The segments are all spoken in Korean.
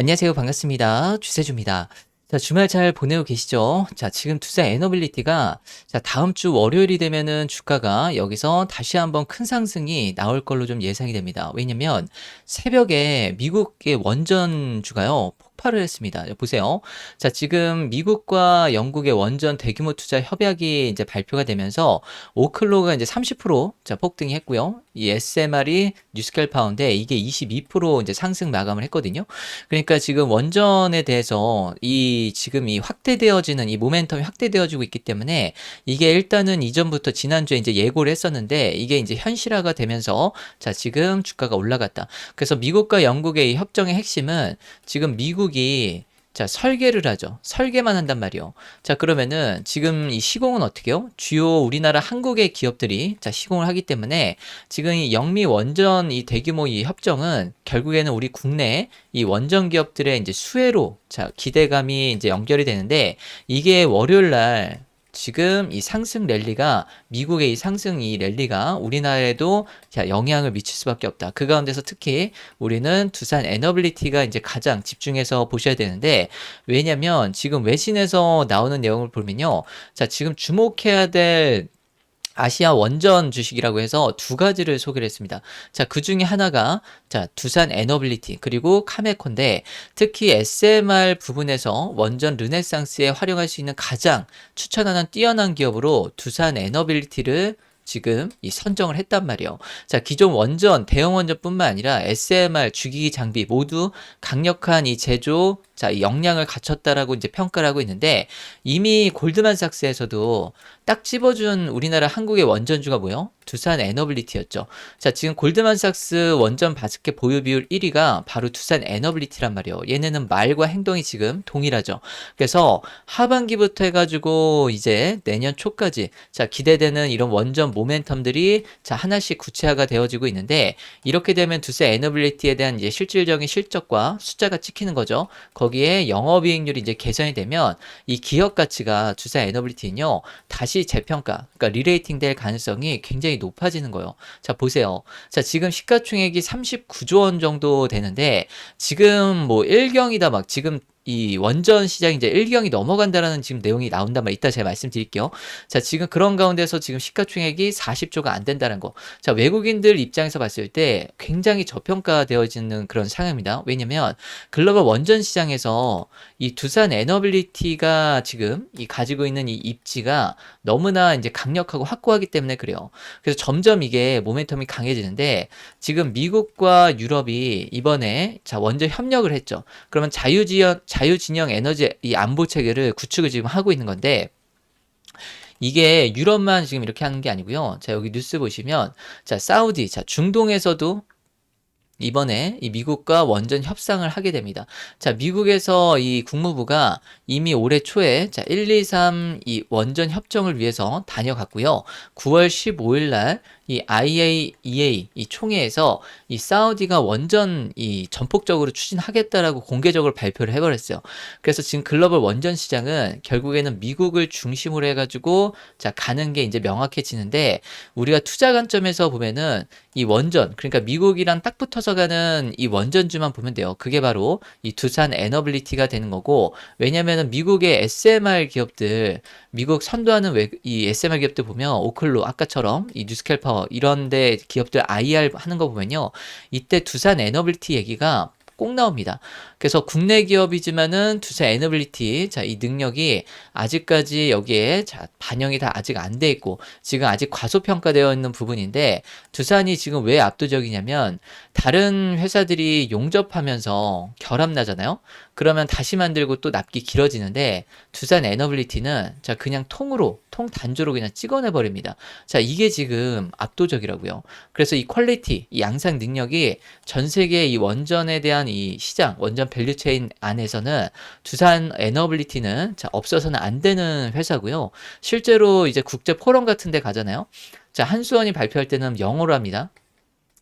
안녕하세요. 반갑습니다. 주세주입니다. 자, 주말 잘 보내고 계시죠? 자, 지금 투자 에너빌리티가 자, 다음 주 월요일이 되면은 주가가 여기서 다시 한번 큰 상승이 나올 걸로 좀 예상이 됩니다. 왜냐면 새벽에 미국의 원전주가요. 폭발을 했습니다. 보세요. 자, 지금 미국과 영국의 원전 대규모 투자 협약이 이제 발표가 되면서 오클로가 이제 30% 자, 폭등이 했고요. 이 SMR이 뉴스켈 파운드에 이게 22% 이제 상승 마감을 했거든요. 그러니까 지금 원전에 대해서 이 지금 이 확대되어지는 이 모멘텀이 확대되어지고 있기 때문에 이게 일단은 이전부터 지난주에 이제 예고를 했었는데 이게 이제 현실화가 되면서 자, 지금 주가가 올라갔다. 그래서 미국과 영국의 이 협정의 핵심은 지금 미국이 자, 설계를 하죠. 설계만 한단 말이요. 자, 그러면은 지금 이 시공은 어떻게 요 주요 우리나라 한국의 기업들이 자, 시공을 하기 때문에 지금 이 영미 원전 이 대규모 이 협정은 결국에는 우리 국내 이 원전 기업들의 이제 수혜로 자, 기대감이 이제 연결이 되는데 이게 월요일 날 지금 이 상승 랠리가 미국의 이 상승 이 랠리가 우리나라에도 영향을 미칠 수밖에 없다. 그 가운데서 특히 우리는 두산 에너빌리티가 이제 가장 집중해서 보셔야 되는데 왜냐면 지금 외신에서 나오는 내용을 보면요. 자, 지금 주목해야 될 아시아 원전 주식이라고 해서 두 가지를 소개를 했습니다. 자, 그 중에 하나가 자, 두산 에너빌리티 그리고 카메콘데 특히 SMR 부분에서 원전 르네상스에 활용할 수 있는 가장 추천하는 뛰어난 기업으로 두산 에너빌리티를 지금 이 선정을 했단 말이에요. 자, 기존 원전, 대형 원전뿐만 아니라 SMR 주기기 장비 모두 강력한 이 제조 자, 역량을 갖췄다라고 이제 평가를 하고 있는데 이미 골드만삭스에서도 딱 집어준 우리나라 한국의 원전주가 뭐요? 두산 에너빌리티였죠. 자, 지금 골드만삭스 원전 바스켓 보유 비율 1위가 바로 두산 에너빌리티란 말이에요. 얘네는 말과 행동이 지금 동일하죠. 그래서 하반기부터 해가지고 이제 내년 초까지 자, 기대되는 이런 원전 모멘텀들이 자, 하나씩 구체화가 되어지고 있는데 이렇게 되면 두산 에너빌리티에 대한 이제 실질적인 실적과 숫자가 찍히는 거죠. 거기에 영업이익률이 이제 개선이 되면 이 기업 가치가 주사 에너빌리티는요 다시 재평가, 그러니까 리레이팅 될 가능성이 굉장히 높아지는 거예요. 자 보세요. 자 지금 시가총액이 39조 원 정도 되는데 지금 뭐 일경이다 막 지금 이 원전 시장이 이제 일경이 넘어간다라는 지금 내용이 나온단 말 이따 제가 말씀드릴게요. 자, 지금 그런 가운데서 지금 시가총액이 40조가 안 된다는 거. 자, 외국인들 입장에서 봤을 때 굉장히 저평가되어지는 그런 상황입니다. 왜냐면 글로벌 원전 시장에서 이 두산 에너빌리티가 지금 이 가지고 있는 이 입지가 너무나 이제 강력하고 확고하기 때문에 그래요. 그래서 점점 이게 모멘텀이 강해지는데 지금 미국과 유럽이 이번에 자, 원전 협력을 했죠. 그러면 자유지연 자유진영 에너지 이 안보 체계를 구축을 지금 하고 있는 건데 이게 유럽만 지금 이렇게 하는 게 아니고요. 자, 여기 뉴스 보시면 자, 사우디, 자, 중동에서도 이번에 이 미국과 원전 협상을 하게 됩니다. 자, 미국에서 이 국무부가 이미 올해 초에 자, 1, 2, 3 이 원전 협정을 위해서 다녀갔고요. 9월 15일 날 이 IAEA 이 총회에서 이 사우디가 원전 이 전폭적으로 추진하겠다라고 공개적으로 발표를 해버렸어요. 그래서 지금 글로벌 원전 시장은 결국에는 미국을 중심으로 해가지고 자 가는 게 이제 명확해지는데 우리가 투자 관점에서 보면은 이 원전 그러니까 미국이랑 딱 붙어서 가는 이 원전주만 보면 돼요. 그게 바로 이 두산 에너빌리티가 되는 거고 왜냐면은 미국의 SMR 기업들 미국 선도하는 외, 이 SMR 기업들 보면 오클로 아까처럼 이 뉴스캘파워 이런데 기업들 IR 하는 거 보면요. 이때 두산 에너빌티 얘기가 꼭 나옵니다. 그래서 국내 기업이지만은 두산 에너빌리티 자 이 능력이 아직까지 여기에 자 반영이 다 아직 안 돼 있고 지금 아직 과소평가되어 있는 부분인데 두산이 지금 왜 압도적이냐면 다른 회사들이 용접하면서 결합 나잖아요. 그러면 다시 만들고 또 납기 길어지는데 두산 에너빌리티는 자 그냥 통으로 통 단조로 그냥 찍어내 버립니다. 자 이게 지금 압도적이라고요. 그래서 이 퀄리티, 이 양상 능력이 전 세계 이 원전에 대한 이 시장, 원전 밸류체인 안에서는 두산 에너빌리티는 자 없어서는 안 되는 회사고요. 실제로 이제 국제 포럼 같은 데 가잖아요. 자 한수원이 발표할 때는 영어로 합니다.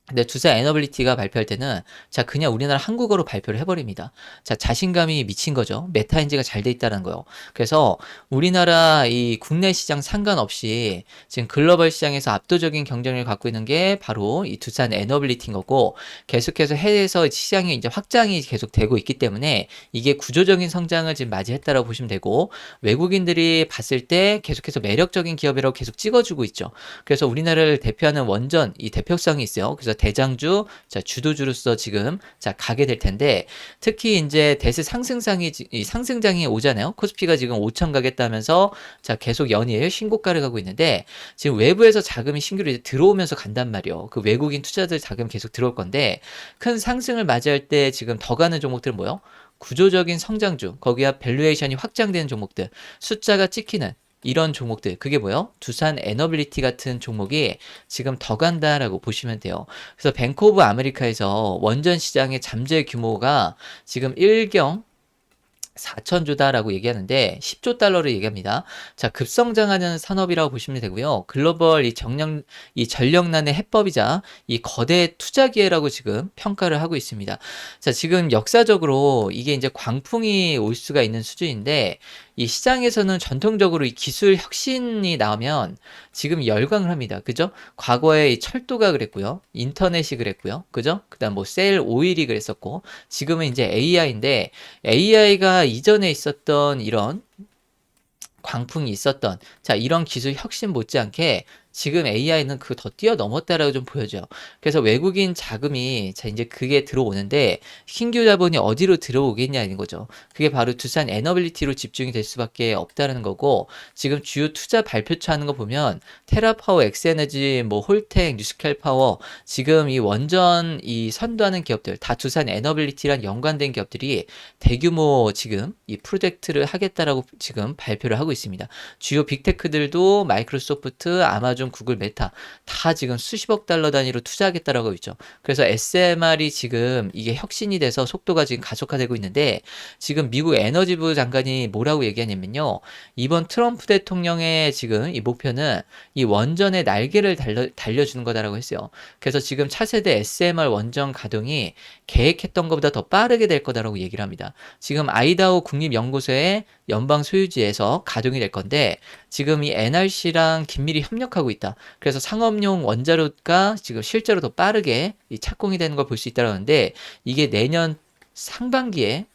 근데 두사 에너빌리티가 발표할 때는 자 그냥 우리나라 한국어로 발표를 해버립니다. 자 자신감이 미친 거죠. 메타인지가 잘 돼 있다는 거요. 그래서 우리나라 이 국내 시장 상관없이 지금 글로벌 시장에서 압도적인 경쟁력을 갖고 있는 게 바로 이 두산 에너빌리티인 거고 계속해서 해외에서 시장이 이제 확장이 계속 되고 있기 때문에 이게 구조적인 성장을 지금 맞이했다라고 보시면 되고 외국인들이 봤을 때 계속해서 매력적인 기업이라고 계속 찍어주고 있죠. 그래서 우리나라를 대표하는 원전 이 대표성이 있어요. 그래서 대장주, 자, 주도주로서 지금 자, 가게 될 텐데 특히 이제 대세 상승장이 이 상승장이 오잖아요. 코스피가 지금 5천 가겠다면서 자, 계속 연일 신고가를 가고 있는데 지금 외부에서 자금이 신규로 이제 들어오면서 간단 말이요. 그 외국인 투자들 자금 계속 들어올 건데 큰 상승을 맞이할 때 지금 더 가는 종목들은 뭐요? 구조적인 성장주, 거기야 밸류에이션이 확장되는 종목들, 숫자가 찍히는 이런 종목들 그게 뭐요? 두산 에너빌리티 같은 종목이 지금 더 간다라고 보시면 돼요. 그래서 뱅크 오브 아메리카에서 원전 시장의 잠재 규모가 지금 1경 4천조다라고 얘기하는데 10조 달러를 얘기합니다. 자, 급성장하는 산업이라고 보시면 되고요. 글로벌 이 정력, 이 전력난의 해법이자 이 거대 투자 기회라고 지금 평가를 하고 있습니다. 자, 지금 역사적으로 이게 이제 광풍이 올 수가 있는 수준인데 이 시장에서는 전통적으로 이 기술 혁신이 나오면 지금 열광을 합니다. 그죠? 과거에 이 철도가 그랬고요. 인터넷이 그랬고요. 그죠? 그다음 뭐 셀 오일이 그랬었고 지금은 이제 AI인데 AI가 이전에 있었던 이런 광풍이 있었던 자 이런 기술 혁신 못지않게 지금 AI는 그 더 뛰어넘었다라고 좀 보여져요. 그래서 외국인 자금이 자 이제 그게 들어오는데 신규 자본이 어디로 들어오겠냐는 거죠. 그게 바로 두산 에너빌리티로 집중이 될 수밖에 없다는 거고 지금 주요 투자 발표처 하는 거 보면 테라파워, 엑스에너지, 뭐 홀텍, 뉴스켈 파워 지금 이 원전 이 선도하는 기업들 다 두산 에너빌리티랑 연관된 기업들이 대규모 지금 이 프로젝트를 하겠다라고 지금 발표를 하고 있습니다. 주요 빅테크들도 마이크로소프트, 아마존 아마존, 구글, 메타 다 지금 수십억 달러 단위로 투자하겠다라고 있죠. 그래서 SMR이 지금 이게 혁신이 돼서 속도가 지금 가속화되고 있는데 지금 미국 에너지부 장관이 뭐라고 얘기하냐면요. 이번 트럼프 대통령의 지금 이 목표는 이 원전의 날개를 달려, 달려주는 거다라고 했어요. 그래서 지금 차세대 SMR 원전 가동이 계획했던 것보다 더 빠르게 될 거다라고 얘기를 합니다. 지금 아이다호 국립연구소의 연방 소유지에서 가동이 될 건데 지금 이 NRC랑 긴밀히 협력하고 있다. 그래서 상업용 원자로가 지금 실제로 더 빠르게 착공이 되는 걸 볼 수 있다는데 이게 내년 상반기에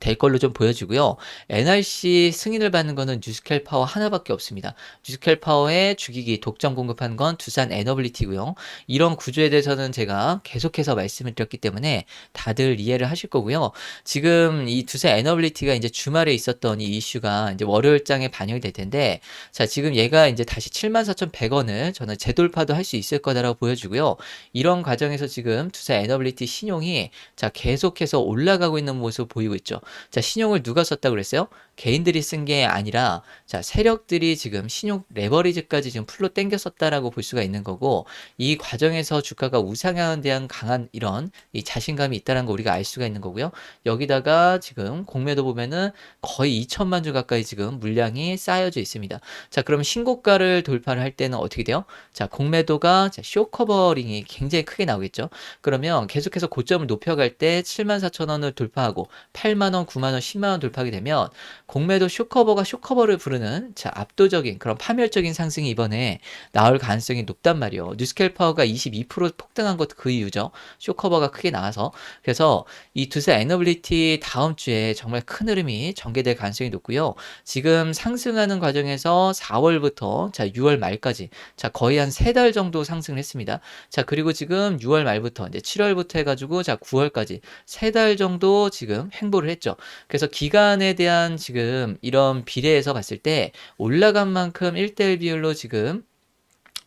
될 걸로 좀 보여지고요. NRC 승인을 받는 거는 뉴스켈 파워 하나밖에 없습니다. 뉴스켈 파워의 주기기 독점 공급한 건 두산 에너빌리티고요. 이런 구조에 대해서는 제가 계속해서 말씀을 드렸기 때문에 다들 이해를 하실 거고요. 지금 이 두산 에너빌리티가 이제 주말에 있었던 이 이슈가 이제 월요일장에 반영이 될 텐데 자, 지금 얘가 이제 다시 74,100원을 저는 재돌파도 할 수 있을 거다라고 보여주고요. 이런 과정에서 지금 두산 에너빌리티 신용이 자, 계속해서 올라가고 있는 모습 보이고 있죠. 자, 신용을 누가 썼다고 그랬어요? 개인들이 쓴 게 아니라 자, 세력들이 지금 신용 레버리지까지 지금 풀로 땡겨 썼다라고 볼 수가 있는 거고 이 과정에서 주가가 우상향에 대한 강한 이런 이 자신감이 있다는 거 우리가 알 수가 있는 거고요. 여기다가 지금 공매도 보면은 거의 2천만 주 가까이 지금 물량이 쌓여져 있습니다. 자, 그럼 신고가를 돌파를 할 때는 어떻게 돼요? 자, 공매도가 자, 쇼커버링이 굉장히 크게 나오겠죠. 그러면 계속해서 고점을 높여갈 때 7만 4천 원을 돌파하고 8만 원, 9만 원, 10만 원 돌파하게 되면 공매도 쇼커버가 쇼커버를 부르는 자, 압도적인 그런 파멸적인 상승이 이번에 나올 가능성이 높단 말이에요. 뉴스켈 파워가 22% 폭등한 것도 그 이유죠. 쇼커버가 크게 나와서. 그래서 이 두세 에너빌리티 다음 주에 정말 큰 흐름이 전개될 가능성이 높고요. 지금 상승하는 과정에서 4월부터 자, 6월 말까지 자, 거의 한 세 달 정도 상승을 했습니다. 자, 그리고 지금 6월 말부터 이제 7월부터 해 가지고 자, 9월까지 세 달 정도 지금 횡보를 했죠. 그래서 기간에 대한 지금 이런 비례에서 봤을 때 올라간 만큼 1대1 비율로 지금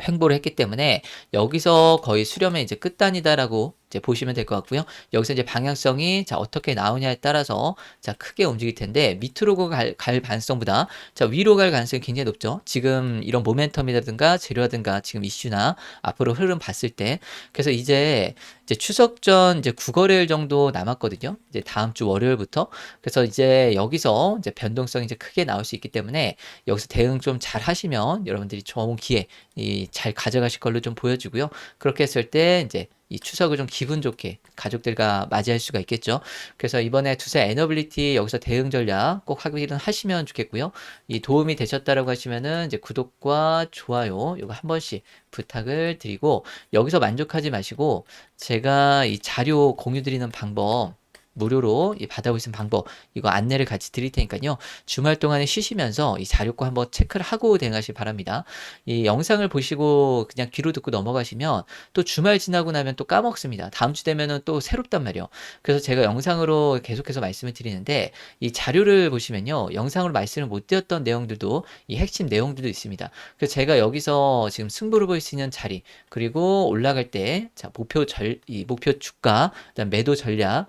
횡보를 했기 때문에 여기서 거의 수렴의 이제 끝단이다라고 이제 보시면 될 것 같고요. 여기서 이제 방향성이 자 어떻게 나오냐에 따라서 자 크게 움직일 텐데 밑으로 갈, 갈 가능성보다 자 위로 갈 가능성이 굉장히 높죠. 지금 이런 모멘텀이라든가 재료라든가 지금 이슈나 앞으로 흐름 봤을 때 그래서 이제 이제 추석 전 이제 9거래일 정도 남았거든요. 이제 다음 주 월요일부터 그래서 이제 여기서 이제 변동성이 이제 크게 나올 수 있기 때문에 여기서 대응 좀 잘 하시면 여러분들이 좋은 기회 이 잘 가져가실 걸로 좀 보여지고요. 그렇게 했을 때 이제 이 추석을 좀 기분 좋게 가족들과 맞이할 수가 있겠죠. 그래서 이번에 투자 에너빌리티 여기서 대응 전략 꼭 확인을 하시면 좋겠고요. 이 도움이 되셨다라고 하시면은 이제 구독과 좋아요 이거 한 번씩 부탁을 드리고 여기서 만족하지 마시고 제가 이 자료 공유 드리는 방법 무료로 이 받아보시는 방법 이거 안내를 같이 드릴 테니까요. 주말 동안에 쉬시면서 이 자료과 한번 체크를 하고 대응하시기 바랍니다. 이 영상을 보시고 그냥 귀로 듣고 넘어가시면 또 주말 지나고 나면 또 까먹습니다. 다음 주 되면은 또 새롭단 말이에요. 그래서 제가 영상으로 계속해서 말씀을 드리는데 이 자료를 보시면요. 영상으로 말씀을 못 드렸던 내용들도 이 핵심 내용들도 있습니다. 그래서 제가 여기서 지금 승부를 볼 수 있는 자리 그리고 올라갈 때 자, 목표 절, 이 목표 주가, 그다음 매도 전략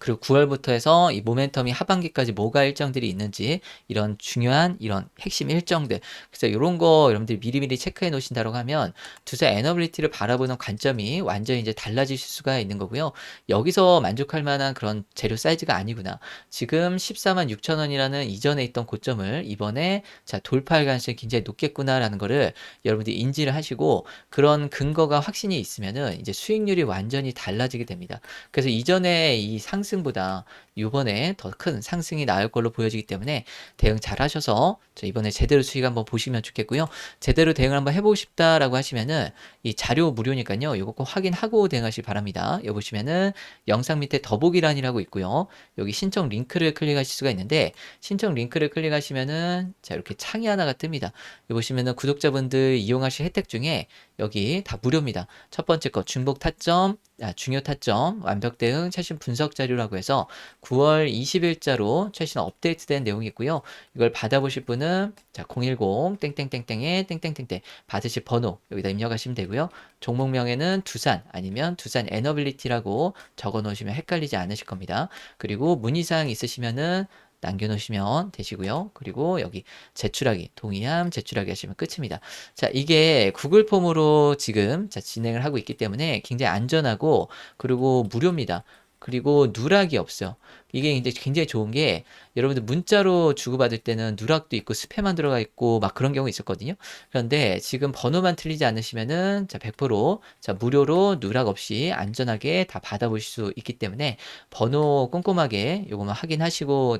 그리고 9월부터 해서 이 모멘텀이 하반기까지 뭐가 일정들이 있는지 이런 중요한 이런 핵심 일정들 그래서 이런 거 여러분들이 미리미리 체크해 놓으신다고 하면 투자 에너빌리티를 바라보는 관점이 완전히 이제 달라지실 수가 있는 거고요. 여기서 만족할 만한 그런 재료 사이즈가 아니구나. 지금 14만 6천 원이라는 이전에 있던 고점을 이번에 자 돌파할 가능성이 굉장히 높겠구나라는 거를 여러분들이 인지를 하시고 그런 근거가 확신이 있으면은 이제 수익률이 완전히 달라지게 됩니다. 그래서 이전에 이 상승 상승보다 이번에 더 큰 상승이 나올 걸로 보여지기 때문에 대응 잘 하셔서 이번에 제대로 수익 한번 보시면 좋겠고요. 제대로 대응을 한번 해보고 싶다라고 하시면은 이 자료 무료니까요. 이거 꼭 확인하고 대응하시기 바랍니다. 여기 보시면은 영상 밑에 더보기란이라고 있고요. 여기 신청 링크를 클릭하실 수가 있는데 신청 링크를 클릭하시면은 자 이렇게 창이 하나가 뜹니다. 여기 보시면은 구독자분들 이용하실 혜택 중에 여기 다 무료입니다. 첫 번째 거 중복 타점, 아, 중요 타점, 완벽 대응, 최신 분석 자료 라고 해서 9월 20일자로 최신 업데이트된 내용이 있고요. 이걸 받아보실 분은 자, 010 땡땡땡땡에 땡땡땡땡 받으실 번호 여기다 입력하시면 되고요. 종목명에는 두산 아니면 두산 에너빌리티라고 적어 놓으시면 헷갈리지 않으실 겁니다. 그리고 문의사항 있으시면은 남겨놓으시면 되시고요. 그리고 여기 제출하기, 동의함 제출하기 하시면 끝입니다. 자, 이게 구글 폼으로 지금 자, 진행을 하고 있기 때문에 굉장히 안전하고 그리고 무료입니다. 그리고 누락이 없어요. 이게 이제 굉장히 좋은 게 여러분들 문자로 주고받을 때는 누락도 있고 스팸만 들어가 있고 막 그런 경우 있었거든요. 그런데 지금 번호만 틀리지 않으시면은 자 100%자 무료로 누락 없이 안전하게 다 받아보실 수 있기 때문에 번호 꼼꼼하게 요거만 확인하시고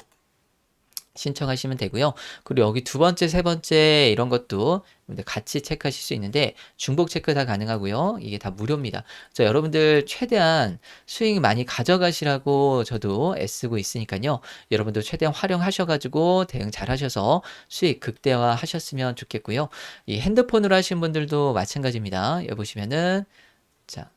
신청하시면 되고요. 그리고 여기 두 번째, 세 번째 이런 것도 같이 체크하실 수 있는데 중복 체크 다 가능하고요. 이게 다 무료입니다. 자, 여러분들 최대한 수익 많이 가져가시라고 저도 애쓰고 있으니까요. 여러분들 최대한 활용하셔가지고 대응 잘 하셔서 수익 극대화 하셨으면 좋겠고요. 이 핸드폰으로 하신 분들도 마찬가지입니다. 여기 보시면은 자,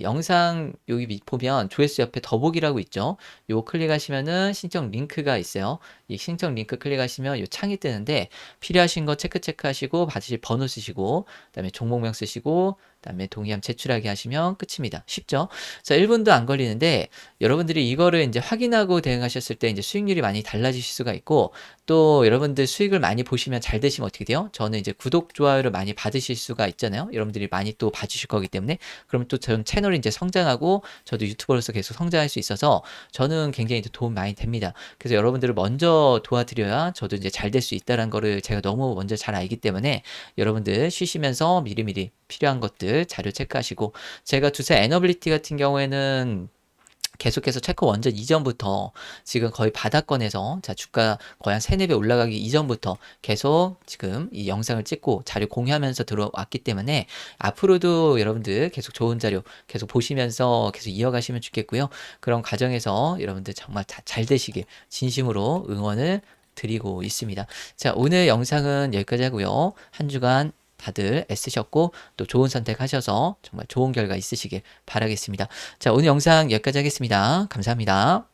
영상 여기 보면 조회수 옆에 더보기라고 있죠. 요 클릭하시면은 신청 링크가 있어요. 이 신청 링크 클릭하시면 요 창이 뜨는데 필요하신 거 체크 체크하시고 받으실 번호 쓰시고 그다음에 종목명 쓰시고 그 다음에 동의함 제출하게 하시면 끝입니다. 쉽죠? 자, 1분도 안 걸리는데 여러분들이 이거를 이제 확인하고 대응하셨을 때 이제 수익률이 많이 달라지실 수가 있고 또 여러분들 수익을 많이 보시면 잘 되시면 어떻게 돼요? 저는 이제 구독 좋아요를 많이 받으실 수가 있잖아요. 여러분들이 많이 또 봐주실 거기 때문에 그럼 또 전 채널이 이제 성장하고 저도 유튜버로서 계속 성장할 수 있어서 저는 굉장히 도움 많이 됩니다. 그래서 여러분들을 먼저 도와드려야 저도 이제 잘 될 수 있다는 거를 제가 너무 먼저 잘 알기 때문에 여러분들 쉬시면서 미리미리 필요한 것들 자료 체크하시고 제가 두세 에너빌리티 같은 경우에는 계속해서 체크 원전 이전부터 지금 거의 바닥권에서 자 주가 거의 한 3, 4배 올라가기 이전부터 계속 지금 이 영상을 찍고 자료 공유하면서 들어왔기 때문에 앞으로도 여러분들 계속 좋은 자료 계속 보시면서 계속 이어가시면 좋겠고요. 그런 과정에서 여러분들 정말 잘 되시길 진심으로 응원을 드리고 있습니다. 자, 오늘 영상은 여기까지 하고요. 한 주간 다들 애쓰셨고 또 좋은 선택하셔서 정말 좋은 결과 있으시길 바라겠습니다. 자, 오늘 영상 여기까지 하겠습니다. 감사합니다.